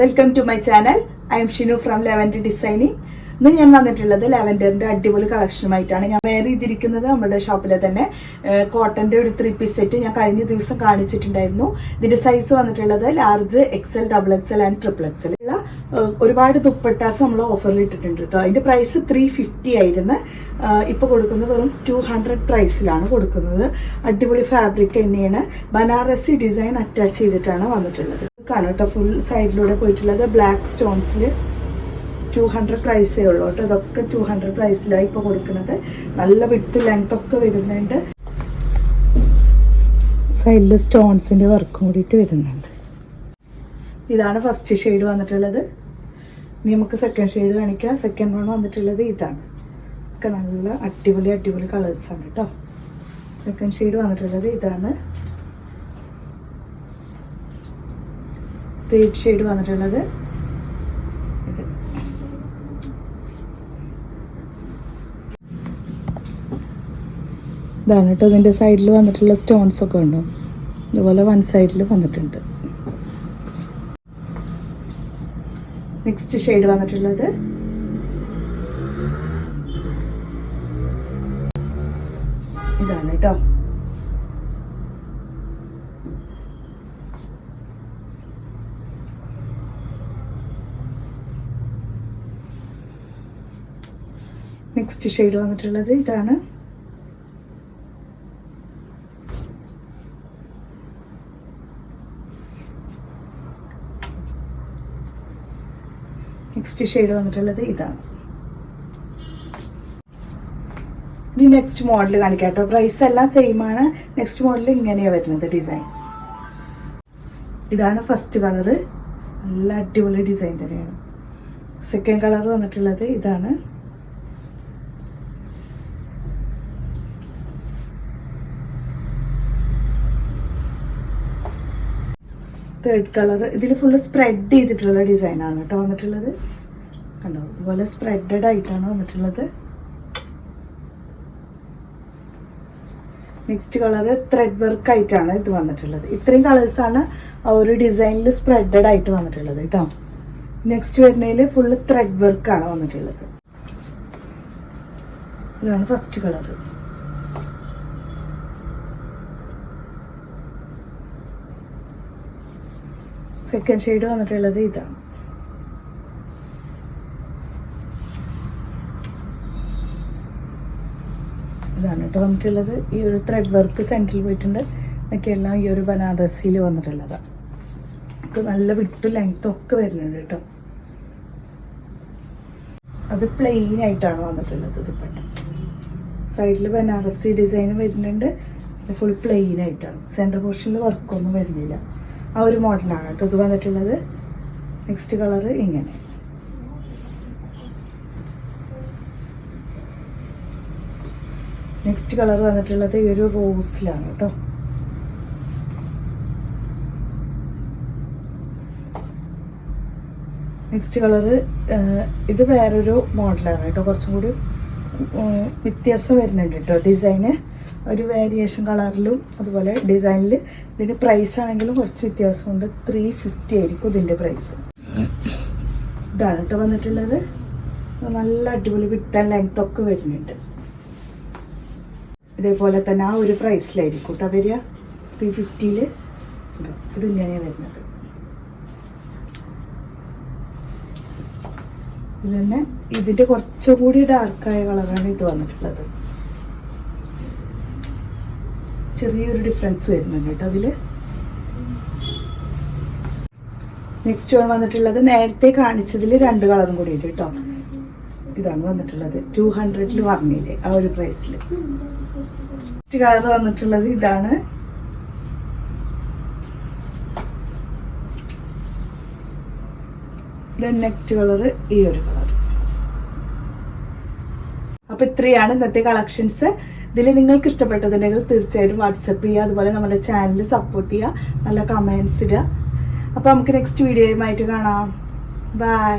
Welcome to my channel I am Shinu from lavender designing ഇന്ന് ഞാൻ വന്നിട്ടുള്ളത് ലെവൻഡറിന്റെ അടിപൊളി കളക്ഷനുമായിട്ടാണ്. ഞാൻ വെയർ ചെയ്തിരിക്കുന്നത് നമ്മുടെ ഷോപ്പിലെ തന്നെ കോട്ടന്റെ ഒരു ത്രീ പീസ് സെറ്റ് ഞാൻ കഴിഞ്ഞ ദിവസം കാണിച്ചിട്ടുണ്ടായിരുന്നു. ഇതിന്റെ സൈസ് വന്നിട്ടുള്ളത് large XL double XL and triple XL ഉള്ള ഒരുപാട് ദുപ്പട്ടാസ് നമ്മൾ ഓഫറിൽ ഇട്ടിട്ടുണ്ട് കേട്ടോ അതിന്റെ പ്രൈസ് ത്രീ ഫിഫ്റ്റി ആയിരുന്നു. ഇപ്പോൾ കൊടുക്കുന്നത് വെറും ടു ഹൺഡ്രഡ് പ്രൈസിലാണ് കൊടുക്കുന്നത്. അടിപൊളി ഫാബ്രിക് തന്നെയാണ്. ബനാറസി ഡിസൈൻ അറ്റാച്ച് ചെയ്തിട്ടാണ് വന്നിട്ടുള്ളത്. കാണാം കേട്ടോ ഫുൾ സൈഡിലൂടെ പോയിട്ടുള്ളത് ബ്ലാക്ക് സ്റ്റോൺസിൽ ടു ഹൺഡ്രഡ് പ്രൈസേ ഉള്ളൂ കേട്ടോ. ഇതൊക്കെ ടു ഹൺഡ്രഡ് പ്രൈസിലാണ് ഇപ്പോൾ കൊടുക്കുന്നത്. നല്ല വിട്ട് ലെങ്ത് ഒക്കെ വരുന്നുണ്ട്. സൈഡിൽ സ്റ്റോൺസിന്റെ വർക്കും കൂടിയിട്ട് വരുന്നുണ്ട്. ഇതാണ് ഫസ്റ്റ് ഷെയ്ഡ് വന്നിട്ടുള്ളത്. ഇനി നമുക്ക് സെക്കൻഡ് ഷെയ്ഡ് കാണിക്കാം. സെക്കൻഡ് വൺ വന്നിട്ടുള്ളത് ഇതാണ്. ഒക്കെ നല്ല അടിപൊളി അടിപൊളി കളേഴ്സാണ് കേട്ടോ. സെക്കൻഡ് ഷെയ്ഡ് വന്നിട്ടുള്ളത് ഇതാണ്. തേർഡ് ഷെയ്ഡ് വന്നിട്ടുള്ളത്. ഇത്. ഇതാണ് കേട്ടോ ഇതിന്റെ സൈഡിൽ വന്നിട്ടുള്ള സ്റ്റോൺസ് ഒക്കെ ഉണ്ടോ? ഇതുപോലെ വൺ സൈഡിൽ വന്നിട്ടുണ്ട്. നെക്സ്റ്റ് ഷെയ്ഡ് വന്നിട്ടുള്ളത്. ഇതാണ് കേട്ടോ. നെക്സ്റ്റ് ഷെയ്ഡ് വന്നിട്ടുള്ളത് ഇതാണ്. നെക്സ്റ്റ് ഷെയ്ഡ് വന്നിട്ടുള്ളത് ഇതാണ്. ഇനി നെക്സ്റ്റ് മോഡൽ കാണിക്കാം കേട്ടോ. പ്രൈസ് എല്ലാം സെയിം ആണ്. നെക്സ്റ്റ് മോഡൽ ഇങ്ങനെയാണ് വരുന്നത് ഡിസൈൻ ഇതാണ് ഫസ്റ്റ് കളറ് നല്ല അടിപൊളി ഡിസൈൻ തന്നെയാണ്. സെക്കൻഡ് കളർ വന്നിട്ടുള്ളത് ഇതാണ്. തേർഡ് കളർ ഇതിൽ ഫുള്ള് സ്പ്രെഡ് ചെയ്തിട്ടുള്ള ഡിസൈനാണ് കേട്ടോ വന്നിട്ടുള്ളത്. കണ്ടോ? ഇതുപോലെ സ്പ്രെഡഡ് ആയിട്ടാണ് വന്നിട്ടുള്ളത്. നെക്സ്റ്റ് കളർ ത്രെഡ് വർക്ക് ആയിട്ടാണ് ഇത് വന്നിട്ടുള്ളത്. ഇത്രയും കളേഴ്സാണ് ആ ഒരു ഡിസൈനിൽ സ്പ്രെഡഡ് ആയിട്ട് വന്നിട്ടുള്ളത് കേട്ടോ. നെക്സ്റ്റ് വരുന്നതിൽ ഫുള്ള് ത്രെഡ് വർക്കാണ് വന്നിട്ടുള്ളത്. ഇതാണ് ഫസ്റ്റ് കളർ സെക്കൻഡ് ഷെയ്ഡ് വന്നിട്ടുള്ളത് ഇതാണ്. ഇതാണ് കേട്ടോ വന്നിട്ടുള്ളത്. ഈ ഒരു ത്രെഡ് വർക്ക് സെന്ററിൽ പോയിട്ടുണ്ട്. ബാക്കിയെല്ലാം ഈ ഒരു ബനാറസിയിൽ വന്നിട്ടുള്ളതാണ് ഇപ്പം നല്ല വിട്ട് ലെങ്ത്തും ഒക്കെ വരുന്നുണ്ട് കേട്ടോ. അത് പ്ലെയിൻ ആയിട്ടാണ് വന്നിട്ടുള്ളത് ദുപ്പട്ട സൈഡിൽ ബനാറസി ഡിസൈൻ വരുന്നുണ്ട്. ഫുൾ പ്ലെയിൻ ആയിട്ടാണ്. സെന്റർ പോർഷനിൽ വർക്കൊന്നും വരുന്നില്ല. ആ ഒരു മോഡലാണ് കേട്ടോ. ഇത് വന്നിട്ടുള്ളത് നെക്സ്റ്റ് കളർ ഇങ്ങനെ. നെക്സ്റ്റ് കളർ വന്നിട്ടുള്ളത് ഈ ഒരു റോസിലാണ് കേട്ടോ. നെക്സ്റ്റ് കളറ് ഇത് വേറൊരു മോഡലാണ് കേട്ടോ. കുറച്ചും കൂടി വ്യത്യാസം വരുന്നുണ്ട് കേട്ടോ. ഡിസൈന് ഒരു വേരിയേഷൻ കളറിലും അതുപോലെ ഡിസൈനിൽ ഇതിന്റെ പ്രൈസ് ആണെങ്കിലും കുറച്ച് വ്യത്യാസമുണ്ട്. ത്രീ ഫിഫ്റ്റി ആയിരിക്കും ഇതിന്റെ പ്രൈസ് ഇതാണ് കേട്ടോ വന്നിട്ടുള്ളത്. നല്ല അടിപൊളി വിട്ടൻ ലെങ്ത് ഒക്കെ വരുന്നുണ്ട്. ഇതേപോലെ തന്നെ ആ ഒരു പ്രൈസിലായിരിക്കും കേട്ടോ വരിക. ത്രീ ഫിഫ്റ്റിയിൽ ഇതിങ്ങനെയാണ് വരുന്നത്. ഇത് തന്നെ ഇതിന്റെ കുറച്ചും കൂടി ഡാർക്കായ കളറാണ് ഇത് വന്നിട്ടുള്ളത്. ചെറിയൊരു ഡിഫറൻസ് വരുന്നുണ്ട് കേട്ടോ അതിൽ നെക്സ്റ്റ് വൺ വന്നിട്ടുള്ളത് നേരത്തെ കാണിച്ചതിൽ രണ്ട് കളറും കൂടി ഉണ്ട് കേട്ടോ. ഇതാണ് വന്നിട്ടുള്ളത്. ടു ഹൺഡ്രഡിൽ വാങ്ങിയില്ലേ ആ ഒരു പ്രൈസിൽ നെക്സ്റ്റ് കളർ വന്നിട്ടുള്ളത് ഇതാണ്. നെക്സ്റ്റ് കളർ ഈ ഒരു കളർ അപ്പൊ ഇത്രയാണ് ഇന്നത്തെ കളക്ഷൻസ് ഇതിൽ നിങ്ങൾക്ക് ഇഷ്ടപ്പെട്ടതുണ്ടെങ്കിൽ തീർച്ചയായിട്ടും വാട്സപ്പ് ചെയ്യുക അതുപോലെ നമ്മുടെ ചാനൽ സപ്പോർട്ട് ചെയ്യുക നല്ല കമൻസ് ഇടുക. അപ്പോൾ നമുക്ക് നെക്സ്റ്റ് വീഡിയോയുമായിട്ട് കാണാം. ബൈ